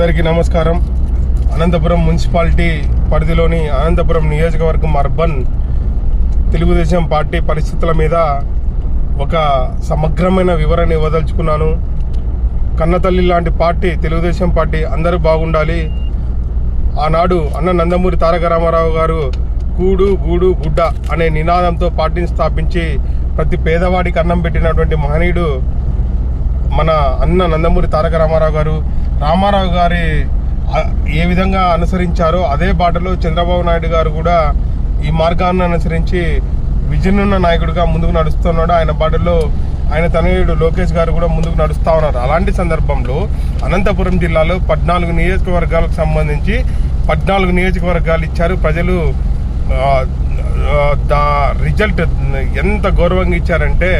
అందరికీ నమస్కారం. అనంతపురం మున్సిపాలిటీ పరిధిలోని అనంతపురం నియోజకవర్గం అర్బన్ తెలుగుదేశం పార్టీ పరిస్థితుల మీద ఒక సమగ్రమైన వివరణ ఇవ్వదలుచుకున్నాను. కన్నతల్లి లాంటి పార్టీ తెలుగుదేశం పార్టీ అందరూ బాగుండాలి. ఆనాడు అన్న నందమూరి తారక రామారావు గారు కూడు గూడు గుడ్డ అనే నినాదంతో పార్టీని స్థాపించి ప్రతి పేదవాడికి అన్నం పెట్టినటువంటి మహనీయుడు మన అన్న నందమూరి తారక రామారావు గారు. రామారావు గారి ఏ విధంగా అనుసరించారో అదే బాటలో చంద్రబాబు నాయుడు గారు కూడా ఈ మార్గాన్ని అనుసరించి విజయనున్న నాయకుడిగా ముందుకు నడుస్తున్నాడు. ఆయన బాటలో ఆయన తనయుడు లోకేష్ గారు కూడా ముందుకు నడుస్తూ ఉన్నారు. అలాంటి సందర్భంలో అనంతపురం జిల్లాలో పద్నాలుగు నియోజకవర్గాలకు సంబంధించి పద్నాలుగు నియోజకవర్గాలు ఇచ్చారు. ప్రజలు దా రిజల్ట్ ఎంత గౌరవంగా ఇచ్చారంటే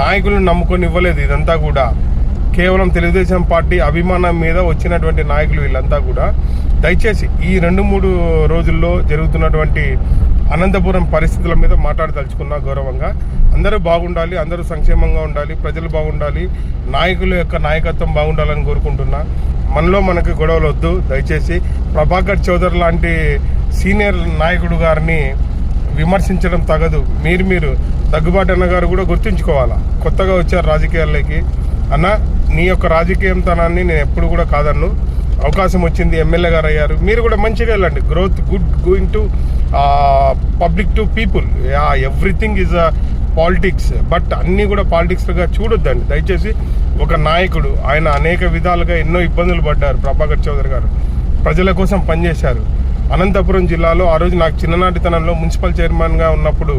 నాయకులను నమ్ముకొని ఇవ్వలేదు ఇదంతా కూడా. కేవలం తెలుగుదేశం పార్టీ అభిమానం మీద వచ్చినటువంటి నాయకులు వీళ్ళంతా కూడా దయచేసి ఈ రెండు మూడు రోజుల్లో జరుగుతున్నటువంటి అనంతపురం పరిస్థితుల మీద మాట్లాడదలుచుకున్నా గౌరవంగా. అందరూ బాగుండాలి అందరూ సంక్షేమంగా ఉండాలి ప్రజలు బాగుండాలి నాయకుల యొక్క నాయకత్వం బాగుండాలని కోరుకుంటున్నా. మనలో మనకి గొడవలు వద్దు దయచేసి ప్రభాకర్ చౌదరి లాంటి సీనియర్ నాయకుడు గారిని విమర్శించడం తగదు. మీరు మీరు దగ్గుబాటి అన్న గారు కూడా గుర్తుంచుకోవాలా? కొత్తగా వచ్చారు రాజకీయాల్లోకి. అన్న నీ యొక్క రాజకీయంతనాన్ని నేను ఎప్పుడు కూడా కాదన్ను. అవకాశం వచ్చింది ఎమ్మెల్యే గారు అయ్యారు. మీరు కూడా మంచిగా వెళ్ళండి. Growth good going to public to people everything is politics but అన్నీ కూడా పాలిటిక్స్గా చూడొద్దండి. దయచేసి ఒక నాయకుడు ఆయన అనేక విధాలుగా ఎన్నో ఇబ్బందులు పడ్డారు ప్రభాకర్ చౌదరి గారు. ప్రజల కోసం పనిచేశారు అనంతపురం జిల్లాలో ఆ రోజు నాకు చిన్ననాటితనంలో మున్సిపల్ చైర్మన్గా ఉన్నప్పుడు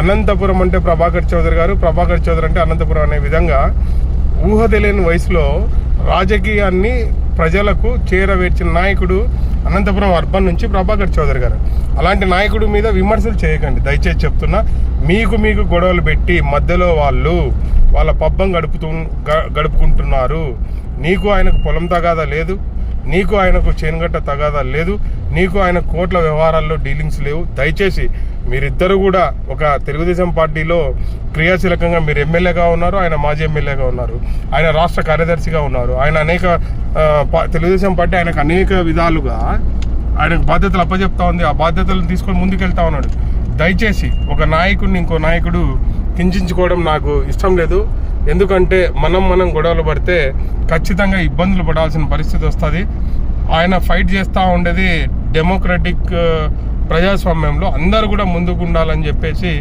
అనంతపురం అంటే ప్రభాకర్ చౌదరి గారు. ప్రభాకర్ చౌదరి అంటే అనంతపురం అనే విధంగా ఊహ తెలియని వయసులో రాజకీయాన్ని ప్రజలకు చేరవేర్చిన నాయకుడు అనంతపురం అర్బన్ నుంచి ప్రభాకర్ చౌదరి గారు. అలాంటి నాయకుడి మీద విమర్శలు చేయకండి. దయచేసి చెప్తున్నా మీకు మీకు గొడవలు పెట్టి మధ్యలో వాళ్ళు వాళ్ళ పబ్బం గడుపుతూ గడుపుకుంటున్నారు. నీకు ఆయనకు పొలం తగాదా లేదు? నీకు ఆయనకు చేనుగట్ట తగాదా లేదు నీకు ఆయన కోట్ల వ్యవహారాల్లో డీలింగ్స్ లేవు. దయచేసి మీరిద్దరు కూడా ఒక తెలుగుదేశం పార్టీలో క్రియాశీలకంగా మీరు ఎమ్మెల్యేగా ఉన్నారు ఆయన మాజీ ఎమ్మెల్యేగా ఉన్నారు ఆయన రాష్ట్ర కార్యదర్శిగా ఉన్నారు ఆయన అనేక తెలుగుదేశం పార్టీ ఆయనకు అనేక విధాలుగా ఆయనకు బాధ్యతలు అప్పచెప్తా ఉంది. ఆ బాధ్యతలను తీసుకొని ముందుకెళ్తా ఉన్నాడు. దయచేసి ఒక నాయకుడిని ఇంకో నాయకుడు కించుకోవడం నాకు ఇష్టం లేదు. ఎందుకంటే మనం మనం గొడవలు పడితే ఖచ్చితంగా ఇబ్బందులు పడాల్సిన పరిస్థితి వస్తుంది. ఆయన ఫైట్ చేస్తూ ఉండేది డెమోక్రటిక్ uh, ప్రజాస్వామ్యంలో. అందరూ కూడా ముందుకు ఉండాలని చెప్పేసి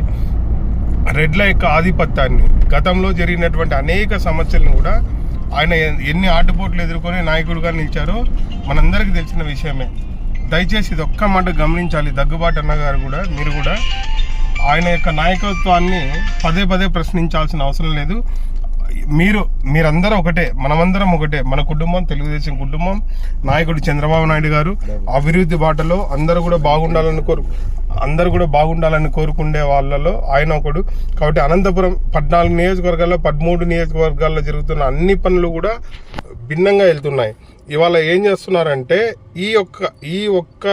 రెడ్ల యొక్క ఆధిపత్యాన్ని గతంలో జరిగినటువంటి అనేక సమస్యలను కూడా ఆయన ఎన్ని ఆటుపోట్లు ఎదుర్కొని నాయకుడిగా నిలిచారో మనందరికీ తెలిసిన విషయమే. దయచేసి ఇది ఒక్క మాట గమనించాలి. దగ్గుబాటు అన్నగారు కూడా మీరు కూడా ఆయన యొక్క నాయకత్వాన్ని పదే పదే ప్రశ్నించాల్సిన అవసరం లేదు. మీరు మీరందరూ ఒకటే మనమందరం ఒకటే మన కుటుంబం తెలుగుదేశం కుటుంబం నాయకుడు చంద్రబాబు నాయుడు గారు అభివృద్ధి బాటలో అందరూ కూడా బాగుండాలని కోరు అందరూ కూడా బాగుండాలని కోరుకునే వాళ్ళలో ఆయన ఒకడు. కాబట్టి అనంతపురం పద్నాలుగు నియోజకవర్గాల్లో పదమూడు నియోజకవర్గాల్లో జరుగుతున్న అన్ని పనులు కూడా భిన్నంగా వెళ్తున్నాయి. ఇవాళ ఏం చేస్తున్నారంటే ఈ ఒక్క ఈ ఒక్క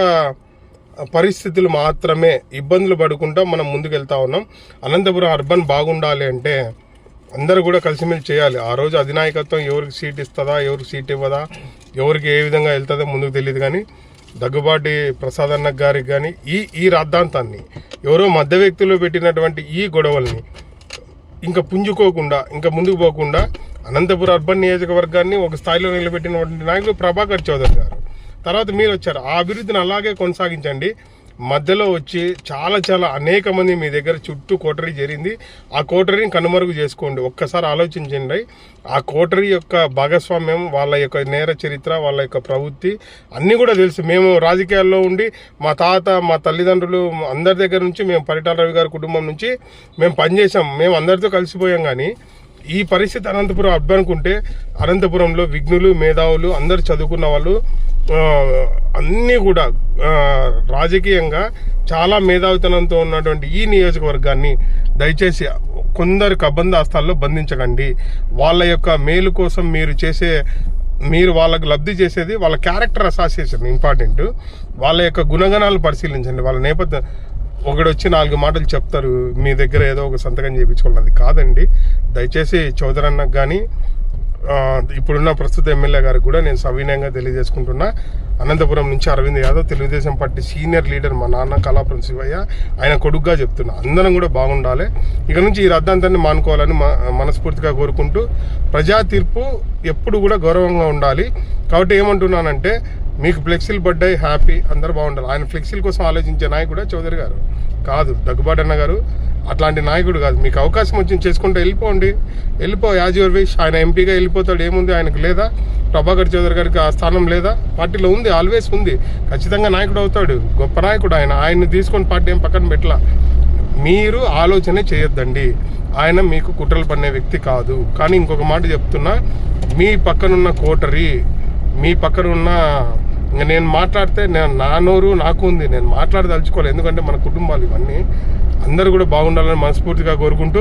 పరిస్థితులు మాత్రమే ఇబ్బందులు పడుకుంటా మనం ముందుకెళ్తా ఉన్నాం. అనంతపురం అర్బన్ బాగుండాలి అంటే అందరూ కూడా కలిసిమెలిసి చేయాలి. ఆ రోజు అధినాయకత్వం ఎవరికి సీట్ ఇస్తుందా ఎవరికి సీట్ ఇవ్వదా ఎవరికి ఏ విధంగా వెళ్తుందో ముందుకు తెలియదు కానీ దగ్గుబాటి ప్రసాద్ అన్న గారికి కానీ ఈ ఈ రాద్ధాంతాన్ని ఎవరో మధ్య వ్యక్తులు పెట్టినటువంటి ఈ గొడవల్ని ఇంకా పుంజుకోకుండా ఇంకా ముందుకు పోకుండా అనంతపురం అర్బన్ నియోజకవర్గాన్ని ఒక స్థాయిలో నిలబెట్టినటువంటి నాయకులు ప్రభాకర్ చౌదరి గారు. తర్వాత మీరు వచ్చారు. ఆ అభివృద్ధిని అలాగే కొనసాగించండి. మధ్యలో వచ్చి చాలా చాలా అనేక మంది మీ దగ్గర చుట్టూ కోటరీ జరిగింది. ఆ కోటరీని కనుమరుగు చేసుకోండి. ఒక్కసారి ఆలోచించండి. ఆ కోటరీ యొక్క భాగస్వామ్యం వాళ్ళ యొక్క నేర చరిత్ర వాళ్ళ యొక్క ప్రవృత్తి అన్నీ కూడా తెలుసు. మేము రాజకీయాల్లో ఉండి మా తాత మా తల్లిదండ్రులు అందరి దగ్గర నుంచి మేము పరిటాల రవి గారి కుటుంబం నుంచి మేము పనిచేసాం మేము అందరితో కలిసిపోయాం కానీ ఈ పరిస్థితి అనంతపురం అబ్బనుకుంటే అనంతపురంలో విఘ్నులు మేధావులు అందరు చదువుకున్న వాళ్ళు అన్నీ కూడా రాజకీయంగా చాలా మేధావితనంతో ఉన్నటువంటి ఈ నియోజకవర్గాన్ని దయచేసి కొందరు కబందాస్తాల్లో బంధించకండి. వాళ్ళ యొక్క మేలు కోసం మీరు చేసే మీరు వాళ్ళకు లబ్ధి చేసేది వాళ్ళ క్యారెక్టర్ అసోసియేషన్ ఇంపార్టెంట్. వాళ్ళ యొక్క గుణగణాలు పరిశీలించండి. వాళ్ళ నేపథ్యం ఒకడు వచ్చి నాలుగు మాటలు చెప్తారు మీ దగ్గర ఏదో ఒక సంతకం చేయించుకోవాలి కాదండి. దయచేసి చౌదరన్నకు కానీ ఇప్పుడున్న ప్రస్తుత ఎమ్మెల్యే గారికి కూడా నేను సవినయంగా తెలియజేసుకుంటున్నా. అనంతపురం నుంచి Aravind Yadav Telugu Desam party senior leader మా నాన్న కళాపురం శివయ్య ఆయన కొడుగ్గా చెప్తున్నా. అందరం కూడా బాగుండాలి. ఇక నుంచి ఈ రద్దాంతాన్ని మానుకోవాలని మనస్ఫూర్తిగా కోరుకుంటూ ప్రజా తీర్పు ఎప్పుడు కూడా గౌరవంగా ఉండాలి. కాబట్టి ఏమంటున్నానంటే మీకు ఫ్లెక్సీలు పడ్డాయి హ్యాపీ అందరు బాగుండాలి. ఆయన ఫ్లెక్సీల కోసం ఆలోచించే నాయకుడే చౌదరి గారు. కాదు దగ్గుబాటు అన్న గారు. అట్లాంటి నాయకుడు కాదు. మీకు అవకాశం వచ్చింది చేసుకుంటే వెళ్ళిపోండి. వెళ్ళిపో యాజ్ యువర్ విష్. ఆయన ఎంపీగా వెళ్ళిపోతాడు ఏముంది? ఆయనకు లేదా? ప్రభాకర్ చౌదరి గారికి ఆ స్థానం లేదా? పార్టీలో ఉంది ఆల్వేస్ ఉంది. ఖచ్చితంగా నాయకుడు అవుతాడు. గొప్ప నాయకుడు ఆయన. ఆయన్ని తీసుకొని పార్టీ ఏం పక్కన పెట్టలా? మీరు ఆలోచన చేయొద్దండి. ఆయన మీకు కుట్రలు పన్నే వ్యక్తి కాదు. కానీ ఇంకొక మాట చెప్తున్నా మీ పక్కనున్న కోటరీ మీ పక్కన ఉన్న ఇంకా నేను మాట్లాడితే నేను నా నోరు నాకు ఉంది. నేను మాట్లాడదలుచుకోవాలి ఎందుకంటే మన కుటుంబాలు ఇవన్నీ అందరూ కూడా బాగుండాలని మనస్ఫూర్తిగా కోరుకుంటూ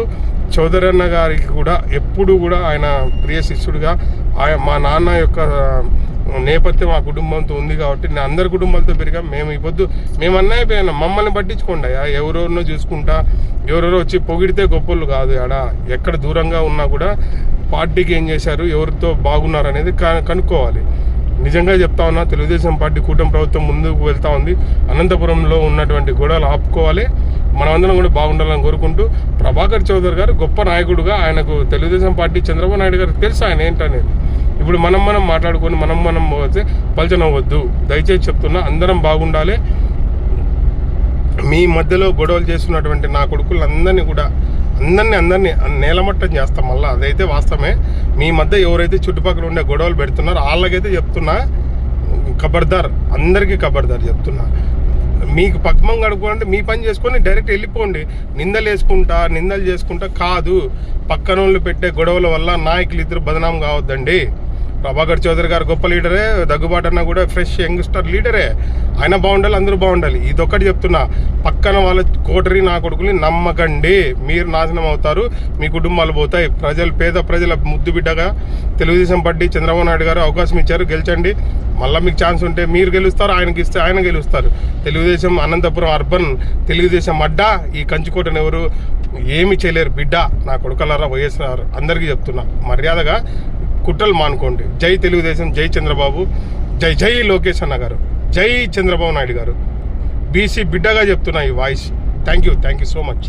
చౌదరన్న గారికి కూడా ఎప్పుడు కూడా ఆయన ప్రియ శిష్యుడిగా ఆయన మా నాన్న యొక్క నేపథ్యం ఆ కుటుంబంతో ఉంది కాబట్టి నేను అందరి కుటుంబాలతో పెరిగా మేము ఈ పొద్దు మేము అన్నయ్య పోయినా మమ్మల్ని పట్టించుకోండి అయ్యా. ఎవరెవరినో చూసుకుంటా ఎవరెవరో వచ్చి పొగిడితే గొప్పలు కాదు ఆడ. ఎక్కడ దూరంగా ఉన్నా కూడా పార్టీకి ఏం చేశారు ఎవరితో బాగున్నారు అనేది క- కనుక్కోవాలి. నిజంగా చెప్తా ఉన్నా తెలుగుదేశం పార్టీ కూటమి ప్రభుత్వం ముందుకు వెళ్తా ఉంది. అనంతపురంలో ఉన్నటువంటి గొడవలు ఆపుకోవాలి. మనమందరం కూడా బాగుండాలని కోరుకుంటూ ప్రభాకర్ చౌదరి గారు గొప్ప నాయకుడుగా ఆయనకు తెలుగుదేశం పార్టీ చంద్రబాబు నాయుడు గారికి తెలుసు ఆయన ఏంటనేది. ఇప్పుడు మనం మనం మాట్లాడుకొని మనం మనం పోతే పలచనవ్వద్దు దయచేసి చెప్తున్నా అందరం బాగుండాలి. మీ మధ్యలో గొడవలు చేస్తున్నటువంటి నా కొడుకులందరినీ కూడా అందరినీ అందరినీ నేలమట్టం చేస్తాం మళ్ళీ. అదైతే వాస్తవమే. మీ మధ్య ఎవరైతే చుట్టుపక్కల ఉండే గొడవలు పెడుతున్నారో వాళ్ళకైతే చెప్తున్నా కబర్దార్ అందరికీ కబర్దార్ చెప్తున్నా. మీకు పద్మం కడుక్కోవాలంటే మీ పని చేసుకొని డైరెక్ట్ వెళ్ళిపోండి. నిందలు వేసుకుంటా నిందలు చేసుకుంటా కాదు. పక్కన వాళ్ళు పెట్టే గొడవల వల్ల నాయకులు ఇద్దరు బదనాం కావద్దండి. ప్రభాకర్ చౌదరి గారు గొప్ప లీడరే దగ్గుబాటు అన్న కూడా ఫ్రెష్ యంగ్స్టర్ లీడరే. ఆయన బాగుండాలి అందరూ బాగుండాలి. ఇదొక్కటి చెప్తున్నా పక్కన వాళ్ళ కోటరి నా కొడుకుని నమ్మకండి. మీరు నాశనం అవుతారు మీ కుటుంబాలు పోతాయి. ప్రజలు పేద ప్రజల ముద్దు బిడ్డగా తెలుగుదేశం పార్టీ చంద్రబాబు నాయుడు గారు అవకాశం ఇచ్చారు గెలిచండి. మళ్ళీ మీకు ఛాన్స్ ఉంటే మీరు గెలుస్తారు ఆయనకి ఇస్తే ఆయన గెలుస్తారు. తెలుగుదేశం అనంతపురం అర్బన్ తెలుగుదేశం అడ్డా. ఈ కంచుకోటను ఎవరు ఏమి చేయలేరు బిడ్డ. నా కొడుకలారా వైఎస్ఆర్ అందరికీ చెప్తున్నా. మర్యాదగా కుట్రలు మానుకోండి. జై తెలుగుదేశం జై చంద్రబాబు జై జై లోకేష్ అన్న గారు జై చంద్రబాబు నాయుడు గారు. బీసీ బిడ్డగా చెప్తున్నా ఈ voice. Thank you thank you so much.